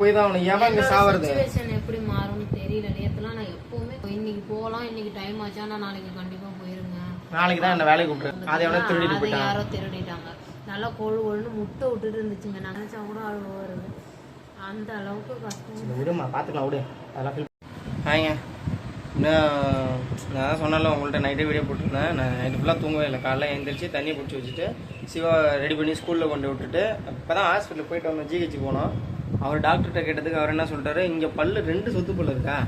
போய் தான் அவனை ஏன் இங்க சாவறது. சுச்சுவேஷன் எப்படி மாறும்னு தெரியல. நேத்துலாம் நான் எப்பவுமே இன்னைக்கு போகலாம் இன்னைக்கு டைம் ஆச்சா. நான் நாளைக்கு கண்டிப்பா போயிருங்க. நாளைக்கு தான் என்ன வேலைக்கு விட்டுரு அதை எவனோ திருடிட்டு போயிட்டான். யாரோ திருடிட்டாங்க. நல்லா கொழு கொழுன்னு முட்டை விட்டுட்டு இருந்துச்சுங்க. நான் நினைச்சா கூட அழுவ வருது அந்த அளவுக்கு கஷ்டம். விடுமா பார்த்துக்கலாம் விடு. அதெல்லாம் ஃபீல் இன்னும் நான் சொன்னால உங்கள்கிட்ட நைட்டே வீடியோ போட்டிருந்தேன். நான் நைட்டு ஃபுல்லாக தூங்கவே இல்லை. காலைல எழுந்திரிச்சு தண்ணி பிடிச்சி வச்சுட்டு சிவா ரெடி பண்ணி ஸ்கூலில் கொண்டு விட்டுட்டு இப்போ தான் ஹாஸ்பிட்டல் போயிட்டு வந்தோம். ஜிஹெச் போனோம். அவர் டாக்டர்கிட்ட கேட்டதுக்கு அவர் என்ன சொல்லிட்டாரு இங்கே பல்லு ரெண்டு சொத்து பல்லு இருக்கா?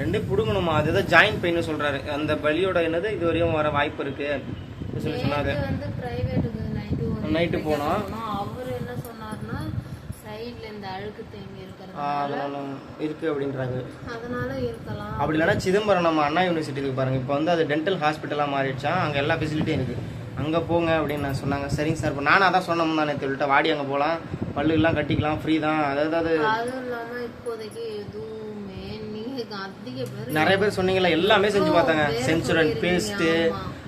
ரெண்டே பிடுங்கணுமா? அதுதான் ஜாயின்ட் பெயின் சொல்கிறாரு அந்த வலியோட என்னது? இது வரையும் வர வாய்ப்பு இருக்குது சொல்லி சொன்னாரு. நைட்டு போனோம் அவர் என்ன சொன்னாருன்னா சைடுல இந்த அழுக்கு தேங்கி அதனால இருக்குது அப்படின்றாங்க. அதனால இருக்கலாம். அப்படி இல்லைன்னா சிதம்பரம் நம்ம அண்ணா யூனிவர்சிட்டி இருக்கு பாருங்க. இப்போ வந்து அது டென்டல் ஹாஸ்பிட்டலாக மாறிடுச்சா? அங்கே எல்லா ஃபெசிலிட்டியும் இருக்குது அங்கே போங்க அப்படின்னு நான் சொன்னாங்க. சரிங்க சார் இப்போ நானும் அதான் சொன்னோம் தானே சொல்லிட்டு வாடி அங்கே போகலாம் பல்லு எல்லாம் கட்டிக்கலாம் ஃப்ரீ தான். அதாவது அது இப்போதைக்கு நிறைய பேர் சொன்னீங்கல்ல எல்லாமே செஞ்சு பார்த்தாங்க. பேர் சென்சுரன் பேஸ்ட்டு.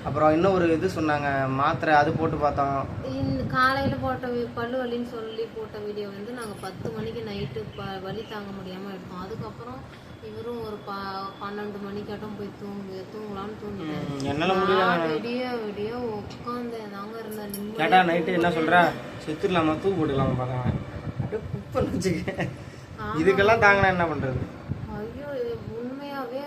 அப்புறம் இன்னும் ஒரு இது சொன்னாங்க மாத்திரை அது போட்டு பார்த்தோம். இந்த காலையில போட்ட பல்லு வலின்னு சொல்லி போட்ட வீடியோ வந்து நாங்க பத்து மணிக்கு நைட்டு வலி தாங்க முடியாம எடுத்தோம். அதுக்கப்புறம் இவரும் ஒரு ப பன்னெண்டு மணிக்காட்டம் போய் தூங்கு தூங்கலாம்னு தூங்கிட்டாரு. ம், என்னால முடியல. விடிய விடிய உட்காந்து இருந்தேன் நிம்மதியா கேட்டா நைட்டு என்ன சொல்ற? செத்துடலாமா தூக்கு போட்டுக்கலாமா பார்த்தாங்க அப்படியே குப்பை வச்சுக்க இதுக்கெல்லாம் தாங்கினா என்ன பண்றது? ஐயோ இது உண்மையாவே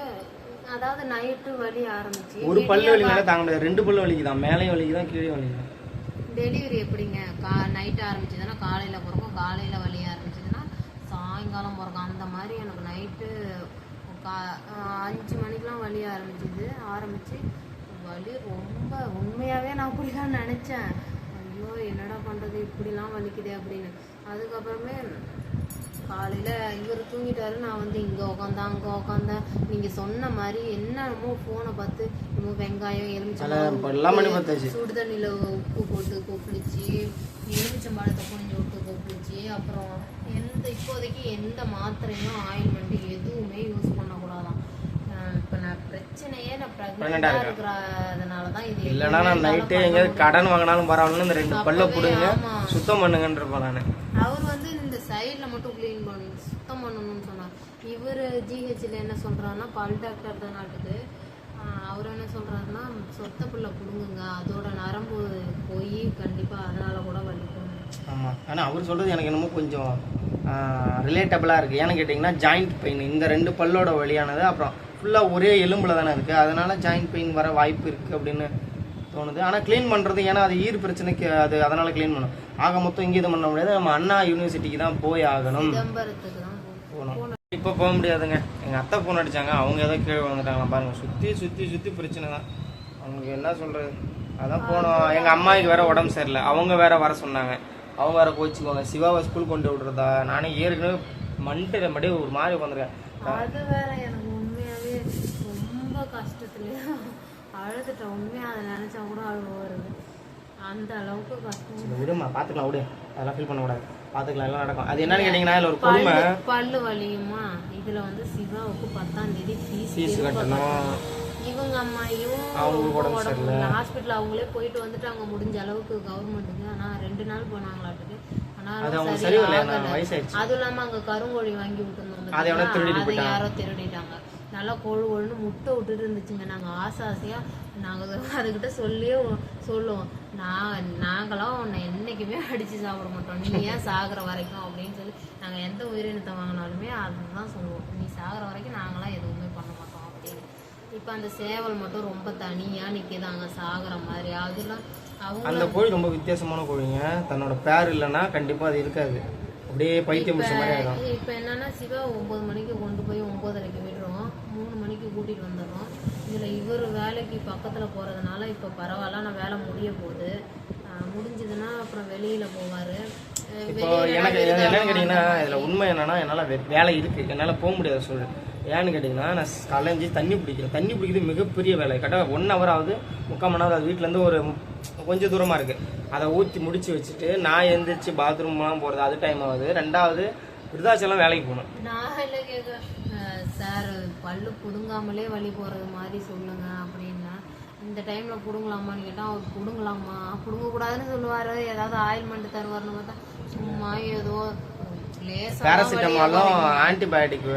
அதாவது நைட்டு வலி ஆரம்பிச்சு ஒரு பல்லு வலினால தாங்க முடியாது. ரெண்டு பல்லு வலிக்குதான். மேலேயும் வலிக்குதான் கீழே வலிக்குதான். டெலிவரி எப்படிங்க? கா நைட் ஆரம்பிச்சதுன்னா காலையில் பிறக்கும் காலையில் வலி ஆரம்பிச்சதுன்னா சாயங்காலம் பிறக்கும் அந்த மாதிரி எனக்கு நைட்டு கா அஞ்சு மணிக்கெலாம் வலி ஆரம்பிச்சிது. ஆரம்பித்து வலி ரொம்ப உண்மையாகவே நான் அப்படிலாம் நினச்சேன். ஐயோ என்னடா பண்ணுறது இப்படிலாம் வலிக்குதே அப்படின்னு. அதுக்கப்புறமே காலையில் இவர் தூங்கிட்டாரு நான் வந்து இங்கே உக்காந்தேன் அங்கே உக்காந்தேன் நீங்கள் சொன்ன மாதிரி என்னமோ ஃபோனை பார்த்து இன்னும் வெங்காயம் எலுமிச்சம்பழம் சுடு தண்ணியில் உப்பு போட்டு கொப்பளிச்சு எலுமிச்சம்பழத்தை புழிஞ்சு விட்டு கொப்பளிச்சு அப்புறம் எந்த இப்போதைக்கு எந்த மாத்திரையும் ஆயில்மெண்ட் எதுவுமே யூஸ் பண்ணக்கூடாதாம் இப்போ நான் பிரச்சனையே நான் ப்ரெக்னெண்ட்டாக இருக்கா? இருக்கிறதுனால தான் இது நான் நைட்டே என்னால எங்கேயாவது கடன் வாங்கினாலும் பரவாயில்ல இந்த ரெண்டு பல்ல பிடுங்க. சுத்தம் பண்ணுங்கன்னு இருப்பேன் நான் முடியல. அவர் வந்து இந்த சைடில் மட்டும் க்ளீன் பண்ணணும் சுத்தம் பண்ணணும்னு சொன்னார் இவர் ஜிஹெச்சில் என்ன சொல்கிறாருன்னா பல் டாக்டர் தான் நாட்டுக்கு அவர் என்ன சொல்கிறாருன்னா சொத்த புல்ல பிடுங்குங்க. அதோட நரம்பு போய் கண்டிப்பாக அதனால கூட வலிக்கும். ஆமாம் ஆனால் அவர் சொல்கிறது எனக்கு என்னமோ கொஞ்சம் ரிலேட்டபிளாக இருக்குது ஏன்னு கேட்டிங்கன்னா ஜாயிண்ட் பெயின் இந்த ரெண்டு பல்லோட வழியானது. அப்புறம் ஃபுல்லாக ஒரே எலும்பில் தானே இருக்குது அதனால ஜாயிண்ட் பெயின் வர வாய்ப்பு இருக்குது அப்படின்னு தோணுது. ஆனால் க்ளீன் பண்ணுறது ஏன்னா அது ஈர் பிரச்சனைக்கு அது அதனால் க்ளீன் பண்ணும் ஆக மொத்தம் இங்கே இது பண்ண முடியாது. நம்ம அண்ணா யூனிவர்சிட்டிக்கு தான் போய் ஆகணும் சிதம்பரத்துக்கு தான் போகணும் போகணும் இப்போ போக முடியாதுங்க. எங்கள் அத்தை ஃபோன் அடிச்சாங்க. அவங்க ஏதோ கீழே வந்துட்டாங்களா பாருங்க. சுற்றி சுற்றி சுற்றி பிரச்சனை தான். அவங்களுக்கு என்ன சொல்கிறது அதான் போனோம் எங்கள் அம்மாவுக்கு வேற உடம்பு சரியில்லை. அவங்க வேற வர சொன்னாங்க. அவங்க வேற கோச்சிக்குவாங்க சிவாவை ஸ்கூல் கொண்டு விடுறதா? நானே ஏற்கனவே மண்டையில் மடியே ஒரு மாதிரி உட்காந்துருக்கேன் அது வேற எனக்கு உண்மையாவே ரொம்ப கஷ்டத்துல அழுதுட்டேன். உண்மையா அதை நினைச்சா கூட அழுவ வருது. அந்த அளவுக்கு கஷ்டம். விடுமா பார்த்துக்கலாம். விடு. அதெல்லாம் ஃபீல் பண்ணக்கூடாது. பார்த்துக்கலாம் எல்லாம் நடக்கும். அது என்னன்னு கேட்டிங்கன்னா இதில் ஒரு கொடுமை. பல்லு வலியுமா? இதுல வந்து சிவாவுக்கு பத்தாம் தேதி ஃபீஸ் ஃபீஸ் கட்டணும். இவங்க அம்மாயும் அவங்களுக்கு உடம்பு சரியில்லை. ஹாஸ்பிட்டல் அவங்களே போயிட்டு வந்துட்டாங்க முடிஞ்ச அளவுக்கு கவர்மெண்ட்டுக்கு ஆனா ரெண்டு நாள் போனாங்களாட்டுக்கு. அது ஆனா அவங்க சரி சரியில்லை ஆகல. வயசாயிடுச்சு. அதுவும் இல்லாம அங்க கருங்கோழி வாங்கி விட்டுருந்தோம் அதை. யாரோ திருடிட்டாங்க. நல்லா கொழு கொழுன்னு முட்டை விட்டுட்டு இருந்துச்சுங்க. நாங்க ஆசை ஆசையா நாங்க அதுகிட்ட சொல்லியே சொல்லுவோம். நான் நாங்களாம் உன்னை என்னைக்குமே அடிச்சு சாப்பிட மாட்டோம். நீ ஏன் சாகுற வரைக்கும் அப்படின்னு சொல்லி நாங்க எந்த உயிரினத்தை வாங்கினாலுமே அதுதான் சொல்லுவோம். நீ சாகுற வரைக்கும் நாங்களாம் எதுவுமே பண்ண மாட்டோம் அப்படின்னு. இப்ப அந்த சேவல் மட்டும் ரொம்ப தனியா நிக்குதாங்க சாகுற மாதிரி. அதெல்லாம் அந்த கோழி ரொம்ப வித்தியாசமான கோழிங்க தன்னோட பேர் இல்லைன்னா கண்டிப்பாக அது இருக்காது. அப்படியே பைத்தியம் பிடிச்ச மாதிரி ஆகிடும் இப்போ என்னன்னா சிவா ஒன்பது மணிக்கு கொண்டு போய் ஒன்பதரைக்கு விடுறோம். மூணு மணிக்கு கூட்டிட்டு வந்துடுறோம். இதுல இவர் வேலைக்கு பக்கத்துல போறதுனால இப்போ பரவாயில்ல நான் வேலை முடிய போகுது. முடிஞ்சதுன்னா அப்புறம் வெளியில போவாரு. இப்போ எனக்கு என்னன்னு கேட்டிங்கன்னா இதில் உண்மை என்னன்னா என்னால் வேலை இருக்குது என்னால் போக முடியாத சூழல். ஏன்னு கேட்டிங்கன்னா நான் எழுந்து தண்ணி பிடிக்கிறேன் தண்ணி பிடிக்கிறது மிகப்பெரிய வேலை. கரெக்டாக ஒன் ஹவர் ஆகுது முக்கால் மணி நேரம் வீட்டிலேருந்து ஒரு கொஞ்சம் தூரமாக இருக்குது அதை ஊற்றி முடிச்சு வச்சுட்டு நான் எந்திரிச்சு பாத்ரூம்லாம் போகிறது அது டைம் ஆகுது ரெண்டாவது விருதாச்சலம் வேலைக்கு போகணும். நான் இல்லை கேட்க சார் பல்லு புடுங்காமலே வலி போறது மாதிரி சொல்லுங்க அப்படின்னா இந்த டைம்ல புடுங்கலாமான்னு கேட்டா அவர் புடுங்கலாமா? புடுங்க கூடாதுன்னு சொல்லுவாரு. ஏதாவது ஆயில்மெண்ட் தருவாருன்னு பார்த்தா சும்மா ஏதோ பேராசிட்டமாலும் ஆன்டிபயோட்டிக்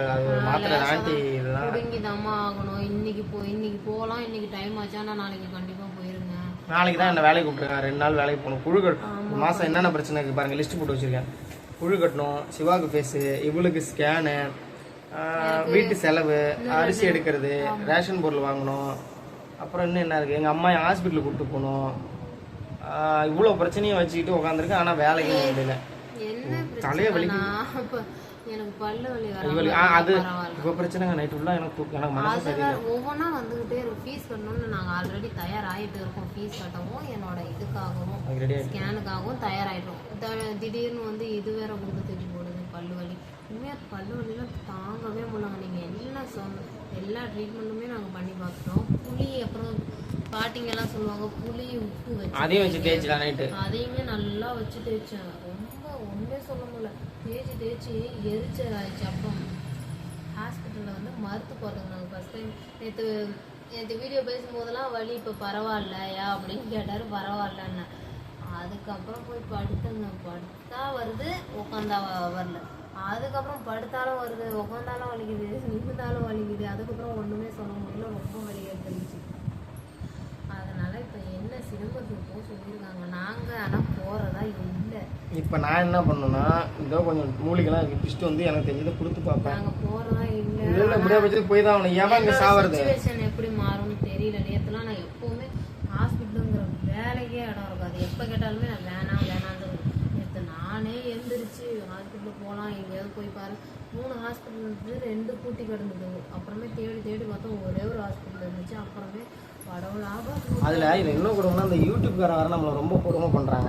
மாத்திரை ஆன்டி புடுங்கிதாம்மா ஆகணும். இன்னைக்கு போ இன்னைக்கு போகலாம். இன்னைக்கு டைம் ஆச்சானா நாளைக்கு கண்டிப்பா போயிருங்க. நாளைக்கு தான் என்ன வேலைக்கு கூப்பிட்டுருக்காங்க. ரெண்டு நாள் வேலைக்கு போகணும். குழு கட் மாதம் என்னென்ன பிரச்சனை இருக்குது பாருங்க. லிஸ்ட் போட்டு வச்சிருக்கேன். குழு கட்டணும். சிவாக்கு ஃபேஸு இவளுக்கு ஸ்கேனு வீட்டு செலவு அரிசி எடுக்கிறது ரேஷன் பொருள் வாங்கணும். அப்புறம் இன்னும் என்ன இருக்குது எங்கள் அம்மா ஹாஸ்பிட்டலுக்கு கூப்பிட்டு போகணும். இவ்வளோ பிரச்சனையும் வச்சுக்கிட்டு உட்காந்துருக்கேன் ஆனால் வேலைக்கு முடியல. தலையை எனக்கு பல்லு வலி அது இப்போ பிரச்சனைங்க. நைட் ஃபுல்லாக எனக்கு எனக்கு மனசு ஒவ்வொன்றா வந்துகிட்டே இருக்கு ஃபீஸ் கட்டணும்னு நாங்கள் ஆல்ரெடி தயாராகிட்டு இருக்கோம். ஃபீஸ் கட்டவும் என்னோட இதுக்காகவும் ஸ்கேனுக்காகவும் தயாராகிட்டோம். திடீர்னு வந்து இது வேற கொடுத்து தூக்கி போடுது. பல்லு வலி. உண்மையாக பல்லு வலிலாம் தாங்கவே முடியலங்க நீங்கள் என்ன சொன்ன எல்லா ட்ரீட்மெண்ட்டுமே நாங்கள் பண்ணி பார்த்துட்டோம் புளி அப்புறம் பாட்டிங்கெல்லாம் சொல்லுவாங்க புளி உப்பு வச்சு அதையும் வச்சு தேய்ச்சிடலாம் நைட்டு. அதையுமே நல்லா வச்சு தேய்ச்சேன். ரொம்ப ஒண்ணுமே சொல்ல முடியல. தேய்ச்சி தேய்ச்சி எரிச்சல் ஆயிடுச்சு. அப்புறம் ஹாஸ்பிட்டலில் வந்து மறுத்து போகிறதுக்கு நாங்கள் ஃபஸ்ட் டைம் நேற்று நேற்று வீடியோ பேசும்போதெல்லாம் வலி இப்போ பரவாயில்லையா அப்படின்னு கேட்டார். பரவாயில்லன்னு. அதுக்கப்புறம் போய் படுத்துங்க. படுத்தா வருது உட்காந்தா வரல. அதுக்கப்புறம் படுத்தாலும் வருது உட்காந்தாலும் வலிக்குது நிமிந்தாலும் வலிக்குது. அதுக்கப்புறம் ஒன்றுமே சொல்ல முடியல ரொம்ப வலி எடுத்துருச்சு. அதனால இப்போ என்ன சிலம்பத்துக்கு போக சொல்லியிருக்காங்க. நாங்கள் ஆனால் போகிறதா இல்லை. இப்போ நான் என்ன பண்ணேன்னா இதோ கொஞ்சம் மூலிகைலாம் பிஸ்ட் வந்து எனக்கு தெரிஞ்சதை கொடுத்து பார்ப்பேன். நாங்கள் போகிறதா இல்லை. இல்லை பட்சத்துக்கு போய் தான் அவனை ஏன் இங்கே சாவறது. எப்படி மாறும்னு தெரியல நேற்றுலாம் நான் எப்போவுமே ஹாஸ்பிட்டலுங்கிற வேலைக்கே இடம் இருக்காது எப்போ கேட்டாலுமே நான் வேணாம் வேணான்னு நேற்று நானே எந்திரிச்சு ஹாஸ்பிட்டலுக்கு போகலாம் எங்கேயாவது போய் பாரு. மூணு ஹாஸ்பிட்டல் இருந்துச்சு ரெண்டு கூட்டி கிடந்தது. அப்புறமே தேடி தேடி பார்த்தோம் ஒரே ஒரு ஹாஸ்பிட்டல் இருந்துச்சு. அப்புறமே அதில் இதில் இன்னும் கொடுங்கன்னா அந்த யூடியூப்கார வர நம்மளை ரொம்ப கொடுமை பண்ணுறாங்க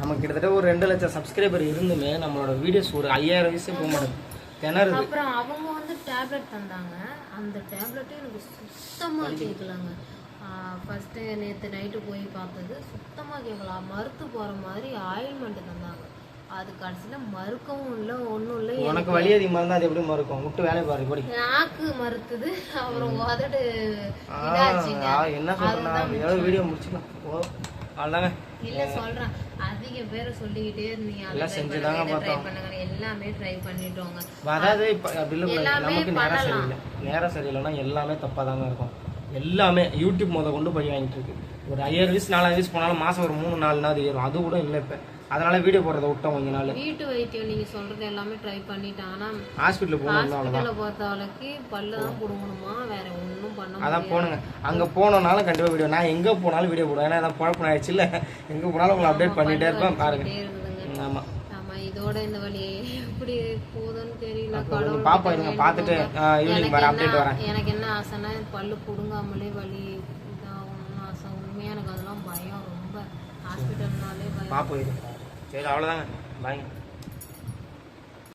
நமக்கு கிட்டத்தட்ட ஒரு ரெண்டு லட்சம் சப்ஸ்கிரைபர் இருந்துமே நம்மளோட வீடியோஸ் ஒரு ஐயாயிரம் வயசு போக மாட்டேங்குது. திணறுது. அப்புறம் அவங்க வந்து டேப்லெட் தந்தாங்க. அந்த டேப்லெட்டும் எனக்கு சுத்தமாக கேட்கலங்க ஃபஸ்ட்டு நேற்று நைட்டு போய் பார்த்தது சுத்தமாக கேட்கல மறுத்து போகிற மாதிரி ஆயில்மெண்ட் தந்தாங்க. அது கடைசியில் மறுக்கவும் இல்லை ஒன்றும் இல்லை. உனக்கு வலி அதிகமாக இருந்தால் அது எப்படி மறுக்கும்? விட்டு வேலையை பாரு படி நாக்கு மறுத்துது. அப்புறம் உதடு என்ன ஏதாவது வீடியோ முடிச்சுக்கலாம். ஓ அவ்வளோதாங்க இல்ல சொல்றேன். அதிக பேர் சொல்லிக்கிட்டே இருந்தீங்க. எல்லாம் செஞ்சுதாங்க பார்த்தோம். எல்லாமே ட்ரை பண்ணிட்டோங்க. அதாவது இப்போ அப்படி இல்லை நமக்கு நேரம் சரியில்லை. நேரம் சரியில்லைன்னா எல்லாமே தப்பாக தாங்க இருக்கும். எல்லாமே யூடியூப் முத கொண்டு பழி வாங்கிட்டு இருக்கு. ஒரு ஐயாயிரம் வயசு நாலாயிரம் வயசு போனாலும் மாதம் ஒரு மூணு நாலு நாள் ஏறும். அது கூட இல்லை இப்போ. அதனால வீடியோ போடுறத விட்டோம் கொஞ்ச நாள். வீட்டு வைத்தியம் நீங்க சொல்றது எல்லாமே ட்ரை பண்ணிட்டாங்கன்னா ஹாஸ்பிட்டலுக்கு போகணும் அவ்வளோதான் ஹாஸ்பிட்டலை பொறுத்தவரைக்கு பல்லு தான் புடுங்கணுமா வேற ஒண்ணும் பண்ண அதான் போனுங்க அங்கே போனோம்னாலும் கண்டிப்பாக வீடியோ. நான் எங்கே போனாலும் வீடியோ போடுவேன். ஏன்னா அதான் குழப்பம் ஆயிடுச்சு இல்லை எங்கே போனாலும் உங்களை அப்டேட் பண்ணிட்டே இருப்பேன். பாருங்க. ஆமா. இதோட இந்த வழி எப்படி போகுதுன்னு தெரியல. கடவுள் பாப்போம் இருங்க. பார்த்துட்டு ஈவினிங் எனக்கு வரேன் அப்டேட் என்ன வரேன். எனக்கு என்ன ஆசைன்னா பல்லு புடுங்காமலே வலி இதாகணும்னு ஆசை. உண்மையா எனக்கு அதெல்லாம் பயம் ரொம்ப. ஹாஸ்பிட்டல்னாலே பயம். பார்ப்போம் இது சரி அவ்வளோதாங்க பாய்ங்க